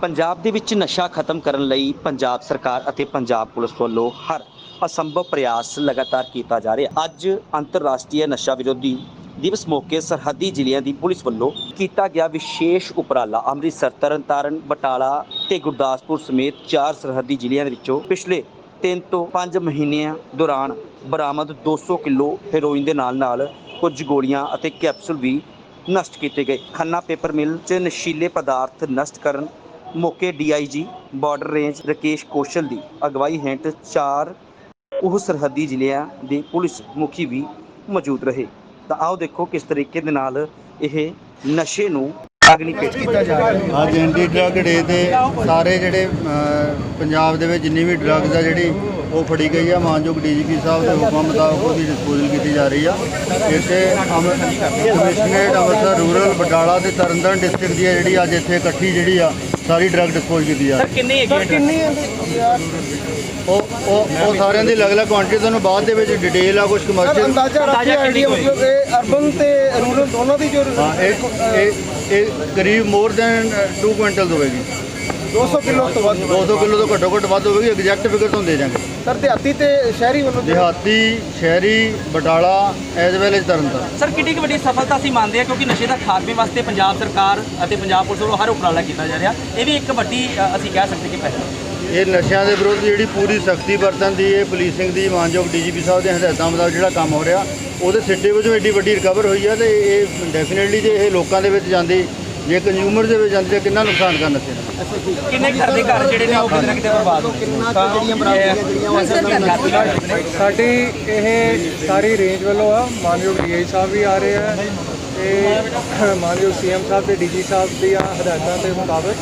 ਪੰਜਾਬ ਦੇ ਵਿੱਚ ਨਸ਼ਾ ਖਤਮ ਕਰਨ ਲਈ ਪੰਜਾਬ ਸਰਕਾਰ ਅਤੇ ਪੰਜਾਬ ਪੁਲਿਸ ਵੱਲੋਂ ਹਰ ਅਸੰਭਵ ਪ੍ਰਯਾਸ ਲਗਾਤਾਰ ਕੀਤਾ ਜਾ ਰਿਹਾ। ਅੱਜ ਅੰਤਰਰਾਸ਼ਟਰੀ ਨਸ਼ਾ ਵਿਰੋਧੀ ਦਿਵਸ ਮੌਕੇ ਸਰਹੱਦੀ ਜ਼ਿਲ੍ਹਿਆਂ ਦੀ ਪੁਲਿਸ ਵੱਲੋਂ ਕੀਤਾ ਗਿਆ ਵਿਸ਼ੇਸ਼ ਉਪਰਾਲਾ ਅੰਮ੍ਰਿਤਸਰ, ਤਰਨਤਾਰਨ, ਬਟਾਲਾ ਤੇ ਗੁਰਦਾਸਪੁਰ ਸਮੇਤ ਚਾਰ ਸਰਹੱਦੀ ਜ਼ਿਲ੍ਹਿਆਂ ਦੇ ਵਿੱਚੋਂ ਪਿਛਲੇ 3 ਤੋਂ 5 ਮਹੀਨਿਆਂ ਦੌਰਾਨ ਬਰਾਮਦ 200 ਕਿਲੋ ਹੈਰੋਇਨ ਦੇ ਨਾਲ ਨਾਲ ਕੁਝ ਗੋਲੀਆਂ ਅਤੇ ਕੈਪਸੂਲ ਵੀ ਨਸ਼ਟ ਕੀਤੇ ਗਏ। ਖੰਨਾ ਪੇਪਰ ਮਿਲ 'ਚ ਨਸ਼ੀਲੇ ਪਦਾਰਥ ਨਸ਼ਟ ਕਰਨ ਮੌਕੇ DIG border range Rakesh Kaushal ਦੀ ਅਗਵਾਈ ਹੇਠ ਚਾਰ ਉਹ ਸਰਹੱਦੀ ਜ਼ਿਲ੍ਹਿਆਂ ਦੇ ਪੁਲਿਸ ਮੁਖੀ ਵੀ ਮੌਜੂਦ ਰਹੇ। ਤਾਂ ਆਓ ਦੇਖੋ ਕਿਸ ਤਰੀਕੇ ਦੇ ਨਾਲ ਇਹ ਨਸ਼ੇ ਨੂੰ ਅਗਨੀ ਭੇਟ ਕੀਤਾ ਜਾ ਰਿਹਾ ਅੱਜ ਐਂਟੀ ਡਰੱਗ ਡੇ ਤੇ ਸਾਰੇ ਜਿਹੜੇ ਪੰਜਾਬ ਦੇ ਵਿੱਚ ਜਿੰਨੀ ਵੀ ਡਰੱਗਸ ਆ ਜਿਹੜੀ, ਉਹ ਫੜੀ ਗਈ ਆ। ਮਾਨਯੋਗ ਡੀਜੀਪੀ ਸਾਹਿਬ ਦੇ ਹੁਕਮ ਮੁਤਾਬਕ ਉਹਦੀ ਡਿਸਪੋਜ਼ਲ ਕੀਤੀ ਜਾ ਰਹੀ ਆ। ਇੱਥੇ ਅੰਮ੍ਰਿ- ਕਮਿਸ਼ਨਰੇਟ ਅੰਮ੍ਰਿਤਸਰ ਰੂਰਲ, ਬਟਾਲਾ ਤੇ ਤਰਨਤਾਰਨ ਡਿਸਟ੍ਰਿਕਟ ਦੀ ਆ ਜਿਹੜੀ ਅੱਜ ਇੱਥੇ ਇਕੱਠੀ ਜਿਹੜੀ ਆ ਸਾਰੀ ਡਰੱਗ ਡਿਸਪੋਜ਼ ਕੀਤੀ ਜਾ ਰਹੀ ਕਿੰਨੇ ਹੈਗੇ ਉਹ ਉਹ ਉਹ ਸਾਰਿਆਂ ਦੀ ਅਲੱਗ-ਅਲੱਗ ਕੁਆਂਟੀਟੀ ਤੁਹਾਨੂੰ ਬਾਅਦ ਦੇ ਵਿੱਚ ਡਿਟੇਲ ਆ ਕੁਝ ਕਮਰਸ਼ੀਅਲ ਅੰਦਾਜ਼ਾ ਰੱਖਿਆ ਆਈਡੀਆ ਮਤਲਬ ਇਹ ਅਰਬਨ ਤੇ ਰੂਰਲ ਦੋਨੋਂ ਦੀ ਜੋ ਹਾਂ ਇਹ ਇਹ ਇਹ ਕਰੀਬ ਮੋਰ ਦੈਨ 2 ਕੁਇੰਟਲ ਹੋਵੇਗੀ। 200 ਕਿਲੋ ਤੋਂ ਵੱਧ 200 ਕਿਲੋ ਤੋਂ ਘੱਟੋ ਘੱਟ ਵੱਧ ਹੋਵੇਗੀ ਐਗਜ਼ੈਕਟ ਫਿਗਰ ਤੁਹਾਨੂੰ ਦੇ ਜਾਵਾਂਗੇ ਸਰ ਦਿਹਾਤੀ ਤੇ ਸ਼ਹਿਰੀ ਵੱਲੋਂ ਦਿਹਾਤੀ ਸ਼ਹਿਰੀ Batala as well as Tarn Taran. Sir ਕਿੰਨੀ ਕੁ ਵੱਡੀ ਸਫਲਤਾ ਅਸੀਂ ਮੰਨਦੇ ਹਾਂ ਕਿਉਂਕਿ ਨਸ਼ੇ ਦਾ ਖਾਤਮੇ ਵਾਸਤੇ ਪੰਜਾਬ ਸਰਕਾਰ ਅਤੇ ਪੰਜਾਬ ਪੁਲਿਸ ਵੱਲੋਂ ਹਰ ਉਪਰਾਲਾ ਕੀਤਾ ਜਾ ਰਿਹਾ। ਇਹ ਵੀ ਇੱਕ ਵੱਡੀ ਅਸੀਂ ਕਹਿ ਸਕਦੇ ਕਿ ਪਹਿਲ। ਇਹ ਨਸ਼ਿਆਂ ਦੇ ਵਿਰੁੱਧ ਜਿਹੜੀ ਪੂਰੀ ਸਖਤੀ ਵਰਤਣ ਦੀ ਇਹ ਪੁਲਿਸਿੰਗ ਦੀ ਮਾਨਯੋਗ ਡੀਜੀਪੀ ਸਾਹਿਬ ਦੇ ਹਦਾਇਤਾਂ ਮੁਤਾਬਕ ਜਿਹੜਾ ਕੰਮ ਹੋ ਰਿਹਾ ਉਹਦੇ ਸਿੱਟੇ ਵਜੋਂ ਐਡੀ ਵੱਡੀ ਰਿਕਵਰ ਹੋਈ ਹੈ ਤੇ ਇਹ ਡੈਫੀਨਿਟਲੀ ਜੇ ਇਹ ਲੋਕਾਂ ਦੇ ਵਿੱਚ ਜਾਂਦੀ ਜੇ ਕੰਜ਼ਿਊਮਰ ਦੇ ਵਿੱਚ ਜਾਂਦੀ ਤਾਂ ਕਿੰਨਾ ਨੁਕਸਾਨ ਕਰ ਨਸ਼ੇ ਦਾ ਕਿੰਨੇ ਘਰ ਦੇ ਘਰ ਜਿਹੜੇ ਨੇ ਉਹ ਕਿਤੇ ਨਾ ਕਿਤੇ ਬਰਬਾਦ ਹੋ ਗਏ? ਸਾਡੀ ਇਹ ਸਾਰੀ ਰੇਂਜ ਵੱਲੋਂ ਆ ਮਾਨਯੋਗ ਡੀਆਈ ਸਾਹਿਬ ਵੀ ਆ ਰਹੇ ਆ ਤੇ ਮਾਨਯੋਗ ਸੀਐਮ ਸਾਹਿਬ ਤੇ ਡੀਜੀ ਸਾਹਿਬ ਦੀਆਂ ਹਦਾਇਤਾਂ ਦੇ ਮੁਤਾਬਕ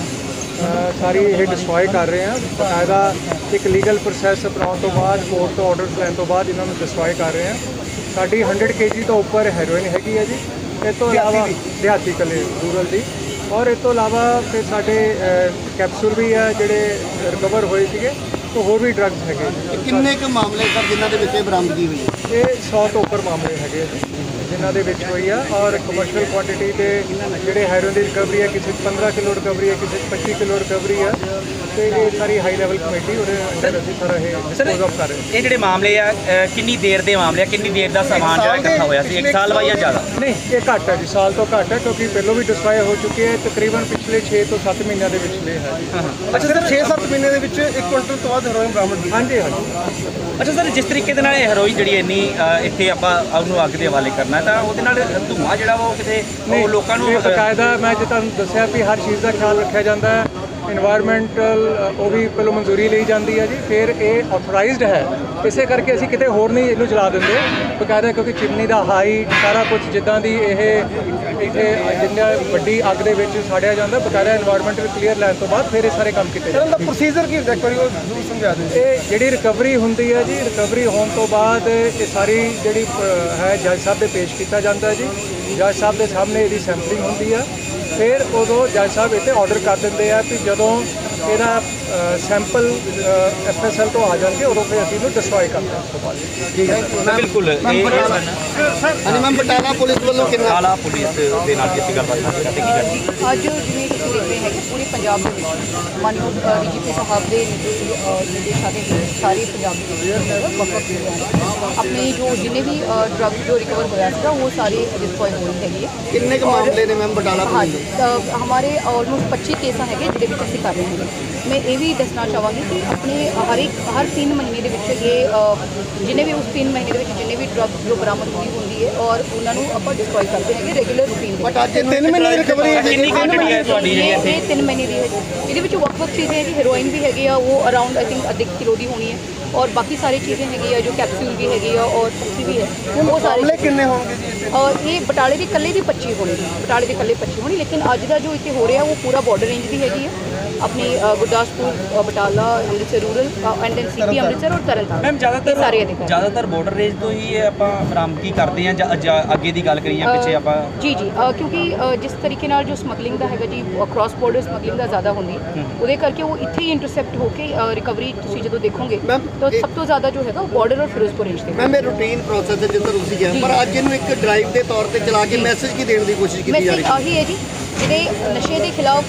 ਸਾਰੀ ਇਹ ਡਿਸਟਰੋਏ ਕਰ ਰਹੇ ਆ। ਬਕਾਇਦਾ ਇੱਕ ਲੀਗਲ ਪ੍ਰੋਸੈਸ ਅਪਣਾਉਣ ਤੋਂ ਬਾਅਦ ਕੋਰਟ ਤੋਂ ਆਰਡਰਸ ਲੈਣ ਤੋਂ ਬਾਅਦ ਇਹਨਾਂ ਨੂੰ ਡਿਸਟਰੋਏ ਕਰ ਰਹੇ ਆ। ਸਾਡੀ 100 ਕੇਜੀ ਤੋਂ ਉੱਪਰ ਹੈਰੋਇਨ ਹੈਗੀ ਹੈ ਜੀ। ਇਹ ਤੋਂ ਇਲਾਵਾ ਦਿਹਾਤੀ ਕਲੇ ਰੂਰਲ ਦੀ। ਔਰ ਇਸ ਤੋਂ ਇਲਾਵਾ ਫਿਰ ਸਾਡੇ ਕੈਪਸੂਲ ਵੀ ਆ ਜਿਹੜੇ ਰਿਕਵਰ ਹੋਏ ਸੀਗੇ ਤੇ ਹੋਰ ਵੀ ਡਰੱਗਸ ਹੈਗੇ। ਕਿੰਨੇ ਕੁ ਮਾਮਲੇ ਸਰ ਜਿਨ੍ਹਾਂ ਦੇ ਵਿੱਚ ਇਹ ਬਰਾਮਦਗੀ ਹੋਈ? ਹੈ ਇਹ 100 ਤੋਂ ਉੱਪਰ ਮਾਮਲੇ ਹੈਗੇ ਆ ਜਿਨ੍ਹਾਂ ਦੇ ਵਿੱਚ ਹੋਈ ਆ। ਔਰ ਕਮਰਸ਼ੀਅਲ ਕੁਆਂਟੀਟੀ ਤੇ ਜਿਹੜੇ ਹੈਰੋਇਨ ਦੀ ਰਿਕਵਰੀ ਹੈ ਕਿਸੇ 'ਚ 15 ਕਿਲੋ ਰਿਕਵਰੀ ਹੈ ਕਿਸੇ 'ਚ 25 ਕਿਲੋ ਰਿਕਵਰੀ ਹੈ ਤੇ ਇਹ ਸਾਰੀ ਹਾਈ ਲੈਵਲ ਕਮੇਟੀ ਉਹਦੇ ਅੰਡਰ ਅਸੀਂ ਸਾਰਾ ਇਹ ਡਿਸਪੋਜ਼ ਆਫ ਕਰ ਰਹੇ ਹਾਂ। ਇਹ ਜਿਹੜੇ ਮਾਮਲੇ ਆ ਅ, ਕਿੰਨੀ ਦੇਰ ਦੇ ਮਾਮਲੇ ਆ? ਕਿੰਨੀ ਦੇਰ ਦਾ ਸਮਾਨ ਜਿਹੜਾ ਇਕੱਠਾ ਹੋਇਆ ਸੀ? ਇੱਕ ਸਾਲ ਬਾਅਦ ਜਾਂ ਜ਼ਿਆਦਾ? ਨਹੀਂ ਇਹ ਘੱਟ ਹੈ ਜੀ ਸਾਲ ਤੋਂ ਘੱਟ ਹੈ ਕਿਉਂਕਿ ਪਹਿਲੋਂ ਵੀ ਡਿਸਟਰੋਏ ਹੋ ਚੁੱਕੇ ਹੈ। ਤਕਰੀਬਨ ਪਿਛਲੇ 6 ਤੋਂ 7 ਮਹੀਨਿਆਂ ਦੇ ਵਿੱਚ ਇਹ ਹੈ ਜੀ ਅੱਛਾ ਸਰ 6-7 ਮਹੀਨੇ ਦੇ ਵਿੱਚ 1 ਕੁਇੰਟਲ ਤੋਂ ਵੱਧ ਹੈਰੋਇਨ ਬਰਾਮਦ ਕੀਤੀ ਹਾਂਜੀ ਹਾਂਜੀ। ਅੱਛਾ ਸਰ ਜਿਸ ਤਰੀਕੇ ਦੇ ਨਾਲ ਇਹ ਹੈਰੋਇਨ ਜਿਹੜੀ ਇੰਨੀ ਅ, ਇੱਥੇ ਆਪਾਂ ਉਹਨੂੰ ਅੱਗ ਦੇ ਹਵਾਲੇ ਕਰਨਾ ਤਾਂ ਉਹਦੇ ਨਾਲ ਧੂਆਂ ਜਿਹੜਾ ਵਾ ਉਹ ਕਿਤੇ ਉਹ ਲੋਕਾਂ ਨੂੰ ਇਹ ਬਕਾਇਦਾ ਮੈਂ ਜੇ ਤੁਹਾਨੂੰ ਦੱਸਿਆ ਵੀ ਹਰ ਚੀਜ਼ ਦਾ ਖਿਆਲ ਰੱਖਿਆ ਜਾਂਦਾ ਹੈ। ਇਨਵਾਇਰਨਮੈਂਟਲ ਉਹ ਵੀ ਪਹਿਲਾਂ ਮਨਜ਼ੂਰੀ ਲਈ ਜਾਂਦੀ ਹੈ ਜੀ ਫਿਰ ਇਹ ਆਥੋਰਾਈਜ਼ਡ ਹੈ। ਇਸੇ ਕਰਕੇ ਅਸੀਂ ਕਿਤੇ ਹੋਰ ਨਹੀਂ ਇਹਨੂੰ ਚਲਾ ਦਿੰਦੇ। ਬਕਾਇਦਾ ਕਿਉਂਕਿ ਚਿਮਨੀ ਦਾ ਹਾਈਟ ਸਾਰਾ ਕੁਝ ਜਿੱਦਾਂ ਦੀ ਇਹ ਇੱਥੇ ਜਿੰਨਾ ਵੱਡੀ ਅੱਗ ਦੇ ਵਿੱਚ ਸਾੜਿਆ ਜਾਂਦਾ ਬਕਾਇਦਾ ਇਨਵਾਇਰਨਮੈਂਟਲ ਕਲੀਅਰ ਲੈਣ ਤੋਂ ਬਾਅਦ ਫਿਰ ਇਹ ਸਾਰੇ ਕੰਮ ਕੀਤੇ ਜਾਂਦੇ। ਇਹਦਾ ਪ੍ਰੋਸੀਜਰ ਕੀ ਹੁੰਦਾ? ਇੱਕ ਵਾਰੀ ਉਹ ਜ਼ਰੂਰ ਸਮਝਾ ਦਿਓ ਇਹ ਜਿਹੜੀ ਰਿਕਵਰੀ ਹੁੰਦੀ ਹੈ ਜੀ ਰਿਕਵਰੀ ਹੋਣ ਤੋਂ ਬਾਅਦ ਇਹ ਸਾਰੀ ਜਿਹੜੀ ਹੈ ਜੱਜ ਸਾਹਿਬ ਦੇ ਪੇਸ਼ ਕੀਤਾ ਜਾਂਦਾ ਜੀ। ਜੱਜ ਸਾਹਿਬ ਦੇ ਸਾਹਮਣੇ ਇਹਦੀ ਸੈਂਪਲਿੰਗ ਹੁੰਦੀ ਆ। ਫਿਰ ਉਦੋਂ ਜੱਜ ਸਾਹਿਬ ਇੱਥੇ ਆਰਡਰ ਕਰ ਦਿੰਦੇ ਆ ਕਿ ਜਦੋਂ ਇਹਨਾਂ ਸੈਂਪਲ ਐਫਐਸਐਲ ਤੋਂ ਆ ਜਾਣਗੇ ਉਦੋਂ ਫਿਰ ਅਸੀਂ ਇਹਨੂੰ ਡਿਸਟਰੋਏ ਕਰਦੇ ਹਾਂ ਉਸ ਤੋਂ ਬਾਅਦ। ਠੀਕ ਹੈ। ਬਿਲਕੁਲ ਇਹ ਹਾਂਜੀ ਮੈਮ ਬਟਾਲਾ ਪੁਲਿਸ ਵੱਲੋਂ ਕਿੰਨਾ ਆਲਾ ਪੁਲਿਸ ਦੇ ਨਾਲ ਅਸੀਂ ਗੱਲਬਾਤ ਕਰਦੇ ਕੀ ਕਰਦੇ ਅੱਜ ਜਿਵੇਂ ਤੁਸੀਂ ਦੇਖ ਰਹੇ ਹੈਗੇ ਪੂਰੇ ਪੰਜਾਬ ਦੇ ਵਿੱਚ ਮਾਨਯੋਗ ਡੀਜੀਪੀ ਸਾਹਿਬ ਦੇ ਨਿਰਦੇਸ਼ ਦੇ ਸਾਰੇ ਪੰਜਾਬ ਦੇ ਨੇ ਆਪਣੇ ਜੋ ਜਿੰਨੇ ਵੀ ਡਰੱਗ ਜੋ ਰਿਕਵਰ ਹੋਇਆ ਸੀਗਾ ਉਹ ਸਾਰੇ ਡਿਸਪੋਇਲ ਹੋਏ ਹੈਗੇ। ਕਿੰਨੇ ਕੁ ਮਾਮਲੇ ਨੇ ਮੈਮ ਬਟਾਲਾ ਪੁਲਿਸ ਹਾਂਜੀ ਹਮਾਰੇ ਆਲਮੋਸਟ 25 ਕੇਸਾਂ ਹੈਗੇ ਜਿਹਦੇ ਵਿੱਚ ਅਸੀਂ ਕਰ ਰਹੇ ਹਾਂ ਮੈਂ ਇਹ ਵੀ ਦੱਸਣਾ ਚਾਹਾਂਗੀ ਕਿ ਆਪਣੇ ਹਰ ਇੱਕ ਹਰ 3 ਮਹੀਨੇ ਦੇ ਵਿੱਚ ਇਹ ਜਿੰਨੇ ਵੀ ਉਸ 3 ਮਹੀਨੇ ਦੇ ਵਿੱਚ ਜਿੰਨੇ ਵੀ ਡਰੱਗ ਜੋ ਬਰਾਮਦ ਹੋਈ ਹੁੰਦੀ ਹੈ ਔਰ ਉਹਨਾਂ ਨੂੰ ਆਪਾਂ ਡਿਸਟਰੋਏ ਕਰਦੇ ਹੈਗੇ ਰੈਗੂਲਰ ਰੂਟੀਨ ਦੇ ਬਟ ਅੱਜ 3 ਮਹੀਨੇ ਦੀ ਰਿਕਵਰੀ ਹੈ ਕਿੰਨੀ ਕੁਆਂਟੀਟੀ ਹੈ ਤੁਹਾਡੀ ਜਿਹੜੀ ਇੱਥੇ? ਇਹ 3 ਮਹੀਨੇ ਦੀ ਹੈ। ਇਹਦੇ ਵਿੱਚ ਵੱਖ-ਵੱਖ ਚੀਜ਼ਾਂ ਹੈ ਜੀ ਹੈਰੋਇਨ ਵੀ ਹੈਗੀ ਆ ਉਹ ਅਰਾਊਂਡ ਆਈ ਥਿੰਕ ਅੱਧੇ ਕਿਲੋ ਦੀ ਹੋਣੀ ਹੈ। ਔਰ ਬਾਕੀ ਸਾਰੀ ਚੀਜ਼ਾਂ ਹੈਗੀ ਆ ਜੋ ਕੈਪਸੂਲ ਵੀ ਹੈਗੀ ਆ ਔਰ ਪੱਤੀ ਵੀ ਹੈ ਉਹ ਸਾਰੇ ਕਿੰਨੇ ਹੋਣਗੇ ਜੀ? ਇਹ ਬਟਾਲੇ ਦੀ ਇਕੱਲੇ ਦੀ 25 ਹੋਣੀ ਹੈ ਬਟਾਲੇ ਦੀ ਇਕੱਲੇ 25 ਹੋਣੀ ਲੇਕਿਨ ਅੱਜ ਦਾ ਜੋ ਇੱਥੇ ਹੋ ਰਿਹਾ ਉਹ ਪੂਰਾ ਬਾਰਡਰ ਰੇਂਜ ਦੀ ਹੈਗੀ ਹੈ। ਆਪਣੀ Gurdaspur Batala Amritsar rural and then CP Amritsar ਔਰ ਤਰਨਤਾਰਨ। ਮੈਮ ਜ਼ਿਆਦਾਤਰ ਸਾਰੇ ਜ਼ਿਆਦਾਤਰ ਬਾਰਡਰ ਰੇਂਜ ਤੋਂ ਹੀ ਇਹ ਆਪਾਂ ਬਰਾਮਦਗੀ ਕਰਦੇ ਆ ਜਾਂ ਅੱਗੇ ਦੀ ਗੱਲ ਕਰੀਏ ਪਿੱਛੇ ਆਪਾਂ ਜੀ ਜੀ ਕਿਉਂਕਿ ਜਿਸ ਤਰੀਕੇ ਨਾਲ ਜੋ ਸਮਗਲਿੰਗ ਦਾ ਹੈਗਾ ਜੀ ਕ੍ਰਾਸ ਬਾਰਡਰ ਸਮਗਲਿੰਗ ਦਾ ਜ਼ਿਆਦਾ ਹੁੰਦੀ ਉਹਦੇ ਕਰਕੇ ਉਹ ਇੱਥੇ ਹੀ ਇੰਟਰਸੈਪਟ ਹੋ ਕੇ ਰਿਕਵਰੀ ਤੁਸੀਂ ਜਦੋਂ ਦੇਖੋਗੇ ਤਾਂ ਸਭ ਤੋਂ ਜ਼ਿਆਦਾ ਜੋ ਹੈਗਾ ਬਾਰਡਰ ਔਰ ਫਿਰੋਜ਼ਪੁਰ ਰੇਂਜ ਤੇ ਮੈਮ ਇਹ ਰੂਟੀਨ ਪ੍ਰੋਸੈਸ ਹੈ ਤਰ੍ਹਾਂ ਤੁਸੀਂ ਕਿਹਾ ਪਰ ਅੱਜ ਇਹਨੂੰ ਇੱਕ ਡਰਾਈਵ ਦੇ ਤੌਰ ਤੇ ਚਲਾ ਕੇ ਮੈਸੇਜ ਕੀ ਦੇਣ ਦੀ ਕੋਸ਼ਿਸ਼ ਕੀਤੀ ਜਾ ਰਹੀ ਮੈਸੇਜ ਹੈ ਆਹੀ ਹੈ ਜੀ ਜਿਹੜੇ ਨਸ਼ੇ ਦੇ ਖਿਲਾਫ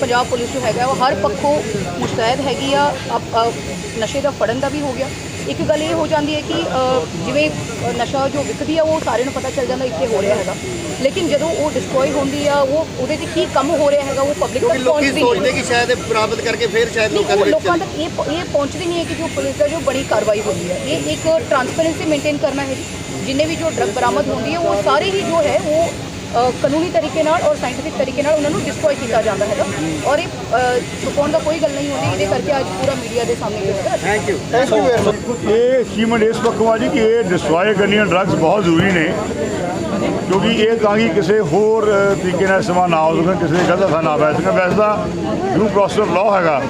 ਪੰਜਾਬ ਪੁਲਿਸ ਜੋ ਹੈਗਾ ਉਹ ਹਰ ਪੱਖੋਂ ਮੁਸ਼ਤੈਦ ਹੈਗੀ ਆ ਅਪ- ਅ, ਨਸ਼ੇ ਦਾ ਫੜਨ ਦਾ ਵੀ ਹੋ ਗਿਆ। ਇੱਕ ਗੱਲ ਇਹ ਹੋ ਜਾਂਦੀ ਹੈ ਕਿ ਜਿਵੇਂ ਨਸ਼ਾ ਜੋ ਵਿਕਦੀ ਆ ਉਹ ਸਾਰਿਆਂ ਨੂੰ ਪਤਾ ਚੱਲ ਜਾਂਦਾ ਇੱਥੇ ਹੋ ਰਿਹਾ ਹੈਗਾ। ਲੇਕਿਨ ਜਦੋਂ ਉਹ ਡਿਸਟਰੋਏ ਹੁੰਦੀ ਆ ਉਹ ਉਹਦੇ ਤੇ ਕੀ ਕੰਮ ਹੋ ਰਿਹਾ ਹੈਗਾ ਉਹ ਪਬਲਿਕ ਤੱਕ ਪਹੁੰਚਦੀ ਨਹੀਂ। ਸੋਚਦੇ ਕਿ ਸ਼ਾਇਦ ਬਰਾਮਦ ਕਰਕੇ ਫਿਰ ਸ਼ਾਇਦ ਲੋਕਾਂ ਦੇ ਵਿੱਚ ਲੋਕਾਂ ਤੱਕ ਇਹ ਇਹ ਪਹੁੰਚਦੀ ਨਹੀਂ ਹੈ ਕਿ ਜੋ ਪੁਲਿਸ ਦਾ ਜੋ ਬੜੀ ਕਾਰਵਾਈ ਹੁੰਦੀ ਹੈ। ਇਹ ਇੱਕ ਟਰਾਂਸਪੇਰੈਂਸੀ ਮੇਨਟੇਨ ਕਰਨਾ ਹੈ। ਜਿੰਨੇ ਵੀ ਜੋ ਡਰਗ ਬਰਾਮਦ ਹੁੰਦੀ ਹੈ ਉਹ ਸਾਰੇ ਹੀ ਜੋ ਹੈ ਉਹ ਕਾਨੂੰਨੀ ਤਰੀਕੇ ਨਾਲ ਔਰ ਸਾਇੰਟੀਫਿਕ ਤਰੀਕੇ ਨਾਲ ਉਹਨਾਂ ਨੂੰ ਡਿਸਟਰੋਏ ਕੀਤਾ ਜਾਂਦਾ ਹੈਗਾ। ਔਰ ਇਹ ਛੁਪਾਉਣ ਦਾ ਕੋਈ ਗੱਲ ਨਹੀਂ ਹੁੰਦੀ ਇਹਦੇ ਕਰਕੇ ਅੱਜ ਪੂਰਾ ਮੀਡੀਆ ਦੇ ਸਾਹਮਣੇ ਹੈਗਾ thank you thank you very much ਇਹ ਅਚੀਵਮੈਂਟ ਇਸ ਪੱਖੋਂ ਆ ਜੀ ਕਿ ਇਹ ਡਿਸਟਰੋਏ ਕਰਨੀਆਂ ਡਰੱਗਸ ਬਹੁਤ ਜ਼ਰੂਰੀ ਨੇ। ਕਿਉਂਕਿ ਇਹ ਤਾਂ ਕਿ ਕਿਸੇ ਹੋਰ ਤਰੀਕੇ ਨਾਲ ਇਸਤੇਮਾਲ ਨਾ ਹੋ ਸਕਣ ਕਿਸੇ ਦੇ ਗਲਤ ਹੱਥਾਂ ਨਾ ਪੈ ਸਕਣ। ਵੈਸੇ ਤਾਂ ਡਿਊ ਪ੍ਰੋਸੈਸ ਆਫ ਲਾਅ ਹੈਗਾ।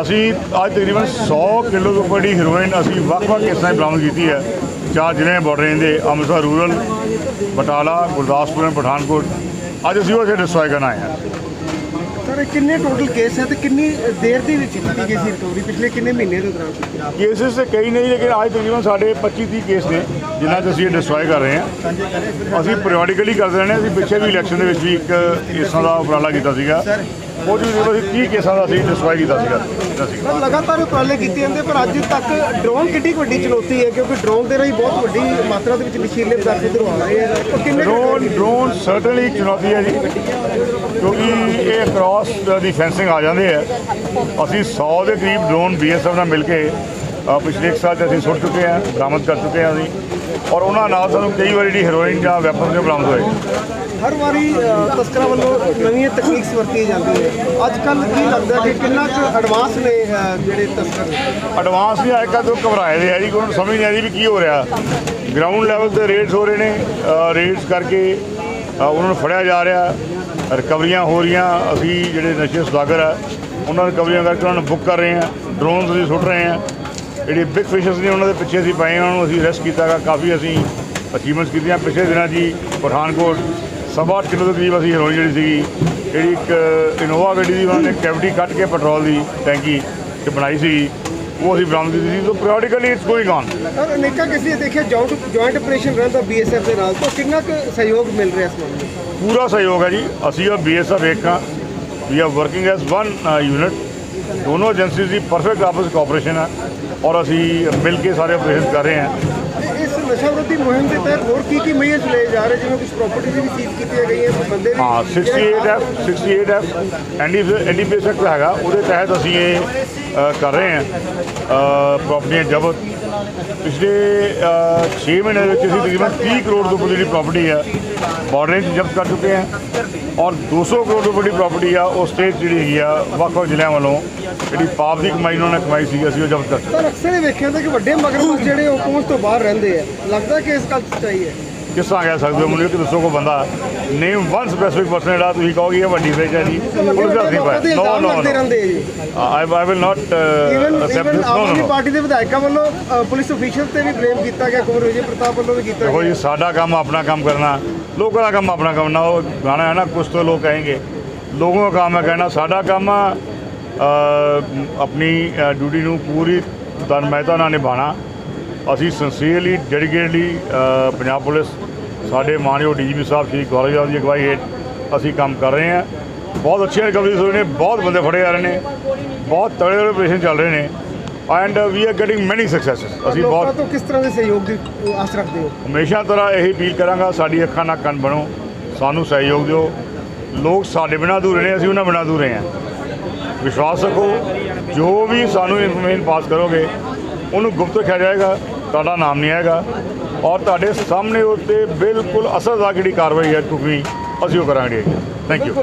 ਅਸੀਂ ਅੱਜ ਤਕਰੀਬਨ 100 ਕਿਲੋ ਤੋਂ ਬੜੀ ਹੀਰੋਇਨ ਅਸੀਂ ਵੱਖ-ਵੱਖ ਕਿਸਮਾਂ ਦੀ ਬਰਾਮਦ ਕੀਤੀ ਹੈ। ਚਾਰ ਜ਼ਿਲ੍ਹਿਆਂ ਦੇ ਬਾਰਡਰ ਦੇ ਅੰਮ੍ਰਿਤਸਰ ਰੂਰਲ ਬਟਾਲਾ ਗੁਰਦਾਸਪੁਰ ਅਤੇ ਪਠਾਨਕੋਟ। ਅੱਜ ਅਸੀਂ ਉਹ ਡਿਸਟਰੋਏ ਕਰਨ ਆਏ ਹਾਂ। ਸਰ ਕਿੰਨੇ ਟੋਟਲ ਕੇਸ ਹੈ ਤੇ ਕਿੰਨੀ ਦੇਰ ਦੇ ਵਿੱਚ ਕੀਤੀ ਗਈ ਸੀ ਰਿਕਵਰੀ ਪਿਛਲੇ ਕਿੰਨੇ ਮਹੀਨੇ ਦੇ ਦੌਰਾਨ ਕੇਸਿਸ ਤੇ ਕਈ ਨਹੀਂ ਲੇਕਿਨ ਅੱਜ ਤਕਰੀਬਨ ਸਾਡੇ 25 30 ਕੇਸ ਨੇ ਜਿਨ੍ਹਾਂ 'ਚ ਅਸੀਂ ਡਿਸਟਰੋਏ ਕਰ ਰਹੇ ਹਾਂ। ਅਸੀਂ ਪੀਰੀਓਡਿਕਲੀ ਕਰਦੇ ਰਹਿੰਦੇ ਹਾਂ। ਅਸੀਂ ਪਿੱਛੇ ਵੀ ਇਲੈਕਸ਼ਨ ਦੇ ਵਿੱਚ ਵੀ ਇੱਕ ਕੇਸਾਂ ਦਾ ਉਪਰਾਲਾ ਕੀਤਾ ਸੀਗਾ। ਉਹ ਜੀ ਅਸੀਂ 30 ਕੇਸਾਂ ਦਾ ਅਸੀਂ ਡਿਸਟਰੋਏ ਕੀਤਾ ਸੀਗਾ ਸੀਗਾ। ਲਗਾਤਾਰ ਉਪਰਾਲੇ ਕੀਤੇ ਜਾਂਦੇ ਪਰ ਅੱਜ ਤੱਕ ਡਰੋਨ ਕਿੱਡੀ ਕੁ ਵੱਡੀ ਚੁਣੌਤੀ ਹੈ ਕਿਉਂਕਿ ਡਰੋਨ ਦੇ ਰਾਹੀਂ ਬਹੁਤ ਵੱਡੀ ਮਾਤਰਾ ਦੇ ਵਿੱਚ ਨਸ਼ੀਲੇ ਪਦਾਰਥ ਇੱਧਰੋਂ ਆ ਰਹੇ ਆ। ਉਹ ਕਿੰਨੇ ਕੁ ਡਰੋਨ ਡਰੋਨ ਸਰਟਨਲੀ ਚੁਣੌਤੀ ਹੈ ਜੀ ਕਿਉਂਕਿ ਇਹ ਕ੍ਰਾਸ ਦੀ ਫੈਂਸਿੰਗ ਆ ਜਾਂਦੇ ਆ। ਅਸੀਂ 100 ਦੇ ਕਰੀਬ ਡਰੋਨ ਬੀਐਸਐਫ ਨਾਲ ਮਿਲ ਕੇ ਪਿਛਲੇ ਇੱਕ ਸਾਲ 'ਚ ਅਸੀਂ ਸੁੱਟ ਚੁੱਕੇ ਹਾਂ ਬਰਾਮਦ ਕਰ ਚੁੱਕੇ ਹਾਂ ਅਸੀਂ। ਔਰ ਉਹਨਾਂ ਨਾਲ ਸਾਨੂੰ ਕਈ ਵਾਰੀ ਜਿਹੜੀ ਹੈਰੋਇਨ ਜਾਂ ਵੈਪਨ ਦੇ ਬਰਾਮਦ ਹੋਏ। ਹਰ ਵਾਰੀ ਅ, ਤਸਕਰਾਂ ਵੱਲੋਂ ਨਵੀਆਂ ਤਕਨੀਕਸ ਵਰਤੀਆਂ ਜਾਂਦੀਆਂ ਅੱਜ ਕੱਲ ਕੀ ਲੱਗਦਾ ਕਿ ਕਿੰਨਾ ਕੁ ਐਡਵਾਂਸ ਨੇ ਅ, ਜਿਹੜੇ ਤਸਕਰ? ਐਡਵਾਂਸ ਨਹੀਂ ਆਏਗਾ ਤੋਂ ਘਬਰਾਏ ਦੇ ਆ ਜੀ ਕੋਈ ਸਮਝ ਨਹੀਂ ਆ ਰਹੀ ਵੀ ਕੀ ਹੋ ਰਿਹਾ। ਗਰਾਊਂਡ ਲੈਵਲ ਤੇ ਰੇਡਸ ਹੋ ਰਹੇ ਨੇ ਰੇਡਸ ਕਰਕੇ ਅ, ਉਹਨਾਂ ਨੂੰ ਫੜਿਆ ਜਾ ਰਿਹਾ। ਰਿਕਵਰੀਆਂ ਹੋ ਰਹੀਆਂ ਅਸੀਂ ਜਿਹੜੇ ਨਸ਼ੇ ਸੁਦਾਗਰ ਆ ਉਹਨਾਂ ਨੂੰ ਰਿਕਵਰੀਆਂ ਕਰਕੇ ਉਹਨਾਂ ਨੂੰ ਬੁੱਕ ਕਰ ਰਹੇ ਹਾਂ। ਡਰੋਨਸ ਅਸੀਂ ਸੁੱਟ ਰਹੇ ਹਾਂ। ਜਿਹੜੇ ਬਿਗ ਫਿਸ਼ਰਸ ਨੇ ਉਹਨਾਂ ਦੇ ਪਿੱਛੇ ਅਸੀਂ ਪਏ ਉਹਨਾਂ ਨੂੰ ਅਸੀਂ ਅਰੈਸਟ ਕੀਤਾ ਗਾ ਕਾਫੀ ਅਸੀਂ ਅਚੀਵਮੈਂਟਸ ਕੀਤੀਆਂ ਪਿਛਲੇ ਦਿਨਾਂ ਹੀ ਪਠਾਨਕੋਟ ਸਵਾ ਕਿਲੋ ਦੇ ਕਰੀਬ ਅਸੀਂ ਹੈਰੋਇਨ ਜਿਹੜੀ ਸੀਗੀ ਜਿਹੜੀ ਇੱਕ ਇਨੋਵਾ ਗੱਡੀ ਦੀ ਉਹਨਾਂ ਨੇ ਕੈਵਿਟੀ ਕੱਟ ਕੇ ਪੈਟਰੋਲ ਦੀ ਟੈਂਕੀ 'ਚ ਬਣਾਈ ਸੀ ਉਹ ਅਸੀਂ ਬਰਾਮਦ ਕੀਤੀ ਸੀ। So periodically it's going on ਅਨੇਕਾਂ ਕਿਸੇ ਦੇਖਿਆ ਜੁਆਇੰਟ ਆਪਰੇਸ਼ਨ ਰਹਿੰਦਾ ਬੀਐਸਐਫ ਦੇ ਨਾਲ ਤਾਂ ਕਿੰਨਾ ਕੁ ਸਹਿਯੋਗ ਮਿਲ ਰਿਹਾ ਇਸ ਮਾਮਲੇ ਪੂਰਾ ਸਹਿਯੋਗ ਹੈ ਜੀ। ਅਸੀਂ ਔਰ ਬੀਐਸਐਫ ਇੱਕ we are working as one unit ਦੋਨੋਂ ਏਜੰਸੀਜ਼ ਦੀ ਪਰਫੈਕਟ ਆਪਸ ਕੋਆਪਰੇਸ਼ਨ ਹੈ ਔਰ ਅਸੀਂ ਮਿਲ ਕੇ ਸਾਰੇ ਆਪਰੇਸ਼ਨ ਕਰ ਰਹੇ ਹਾਂ। ਇਸ ਨਸ਼ਾ ਵਿਰੋਧੀ ਮੁਹਿੰਮ ਦੇ ਤਹਿਤ ਹੋਰ ਕੀ ਕੀ ਮਈਆਂ ਚਲੇ ਜਾ ਰਹੇ? ਜਿਵੇਂ ਕੁਝ ਪ੍ਰਾਪਰਟੀ ਵੀ ਸੀਜ਼ ਕੀਤੀਆਂ ਗਈਆਂ ਕੁਝ ਬੰਦੇ ਹਾਂ 68F 68F ND NDPS act ਹੈਗਾ ਉਹਦੇ ਤਹਿਤ ਅਸੀਂ ਇਹ ਕਰ ਰਹੇ ਹਾਂ। ਪ੍ਰਾਪਰਟੀਆਂ ਜ਼ਬਤ। ਪਿਛਲੇ 6 ਮਹੀਨੇ ਦੇ ਵਿੱਚ ਅਸੀਂ ਤਕਰੀਬਨ 30 ਕਰੋੜ ਤੋਂ ਉੱਪਰ ਜਿਹੜੀ ਪ੍ਰਾਪਰਟੀ ਹੈ ਬਾਰਡਰ 'ਚ ਜ਼ਬਤ ਕਰ ਚੁੱਕੇ ਹਾਂ। ਔਰ 200 ਕਰੋੜ ਤੋਂ ਵੱਡੀ ਪ੍ਰਾਪਰਟੀ ਆ, ਉਹ ਸਟੇਟ ਜਿਹੜੀ ਹੈਗੀ ਆ ਵੱਖ-ਵੱਖ ਜ਼ਿਲ੍ਹਿਆਂ ਵੱਲੋਂ ਜਿਹੜੀ ਪਾਪ ਦੀ ਕਮਾਈ ਉਹਨਾਂ ਨੇ ਕਮਾਈ ਸੀ, ਅਸੀਂ ਉਹ ਜ਼ਬਤ ਕਰ ਚੁੱਕੇ ਅਕਸਰ ਇਹ ਵੇਖਿਆ ਜਾਂਦਾ ਕਿ ਵੱਡੇ ਮਗਰਮੱਛ ਜਿਹੜੇ ਉਹ ਪਹੁੰਚ ਤੋਂ ਬਾਹਰ ਰਹਿੰਦੇ ਆ। ਲੱਗਦਾ ਕਿ ਇਸ ਗੱਲ ਸੱਚਾਈ ਹੈ। ਕਿਸ ਤਰ੍ਹਾਂ ਕਹਿ ਸਕਦੇ ਹੋ? ਮੈਨੂੰ ਕਿ ਦੱਸੋ ਕੋ ਬੰਦਾ। ਨੇਮ ਵਨ ਸਪੈਸਿਫਿਕ ਪਰਸਨ ਜਿਹੜਾ ਤੁਸੀਂ ਕਹੋਗੇ ਇਹ ਵੱਡੀ ਵੇਚ ਹੈ ਜੀ। ਪੁਲਿਸ ਦਾ ਨਹੀਂ ਪਾਇਆ। No no I I will not even this no no party ਦੇ ਵਿਧਾਇਕਾਂ ਵੱਲੋਂ ਪੁਲਿਸ ਅਫੀਸ਼ਲ ਤੇ ਵੀ ਬਲੇਮ ਕੀਤਾ ਗਿਆ ਕੁਮਰ ਵਿਜੇ ਪ੍ਰਤਾਪ ਵੱਲੋਂ ਵੀ ਕੀਤਾ ਦੇਖੋ ਗਿਆ। ਜੀ ਸਾਡਾ ਕੰਮ ਆਪਣਾ ਕੰਮ ਕਰਨਾ। ਲੋਕਾਂ ਦਾ ਕੰਮ ਆਪਣਾ ਕੰਮ ਨਾ। ਉਹ ਗਾਣਾ ਹੈ ਨਾ ਕੁਛ ਤੋਂ ਲੋਕ ਕहेंगे ਲੋਗੋਂ ਦਾ ਕੰਮ ਹੈ ਕਹਿਣਾ ਸਾਡਾ ਕੰਮ ਆ ਆਪਣੀ ਡਿਊਟੀ ਨੂੰ ਪੂਰੀ ਤਨਮੈਤਾ ਨਾਲ ਨਿਭਾਉਣਾ। ਅਸੀਂ ਸਿੰਸੀਅਰਲੀ ਡੈਡੀਕੇਟਲੀ ਪੰਜਾਬ ਪੁਲਿਸ ਸਾਡੇ ਮਾਨਯੋਗ ਡੀਜੀਪੀ ਸਾਹਿਬ ਸ਼੍ਰੀ ਗੌਰਵ ਸਾਹਿਬ ਦੀ ਅਗਵਾਈ ਹੇਠ ਅਸੀਂ ਕੰਮ ਕਰ ਰਹੇ ਹਾਂ। ਬਹੁਤ ਅੱਛੀਆਂ ਰਿਕਵਰੀਜ਼ ਹੋ ਰਹੀਆਂ ਨੇ ਬਹੁਤ ਬੰਦੇ ਫੜੇ ਜਾ ਰਹੇ ਨੇ ਬਹੁਤ ਤਗੜੇ ਤਗੜੇ ਆਪਰੇਸ਼ਨ ਚੱਲ ਰਹੇ ਨੇ and we are getting many successes ਅਸੀਂ ਬਹੁਤ ਤੋਂ ਕਿਸ ਤਰ੍ਹਾਂ ਦੇ ਸਹਿਯੋਗ ਦੀ ਆਸ ਰੱਖਦੇ ਹੋ? ਹਮੇਸ਼ਾ ਤਰ੍ਹਾਂ ਇਹੀ ਅਪੀਲ ਕਰਾਂਗਾ ਸਾਡੀ ਅੱਖਾਂ ਨਾਲ ਕੰਨ ਬਣੋ ਸਾਨੂੰ ਸਹਿਯੋਗ ਦਿਓ। ਲੋਕ ਸਾਡੇ ਬਿਨਾਂ ਅਧੂਰੇ ਨੇ ਅਸੀਂ ਉਹਨਾਂ ਬਿਨਾਂ ਅਧੂਰੇ ਹਾਂ। ਵਿਸ਼ਵਾਸ ਰੱਖੋ ਜੋ ਵੀ ਸਾਨੂੰ ਇਨਫੋਰਮੇਸ਼ਨ ਪਾਸ ਕਰੋਗੇ ਉਹਨੂੰ ਗੁਪਤ ਰੱਖਿਆ ਜਾਏਗਾ, ਤੁਹਾਡਾ ਨਾਮ ਨਹੀਂ ਆਏਗਾ ਔਰ ਤੁਹਾਡੇ ਸਾਹਮਣੇ ਉੱਤੇ ਬਿਲਕੁਲ ਅਸਰਦਾਰ ਜਿਹੜੀ ਕਾਰਵਾਈ ਹੈ ਟੁਕਵੀਂ ਅਸੀਂ ਉਹ ਕਰਾਂਗੇ। Thank you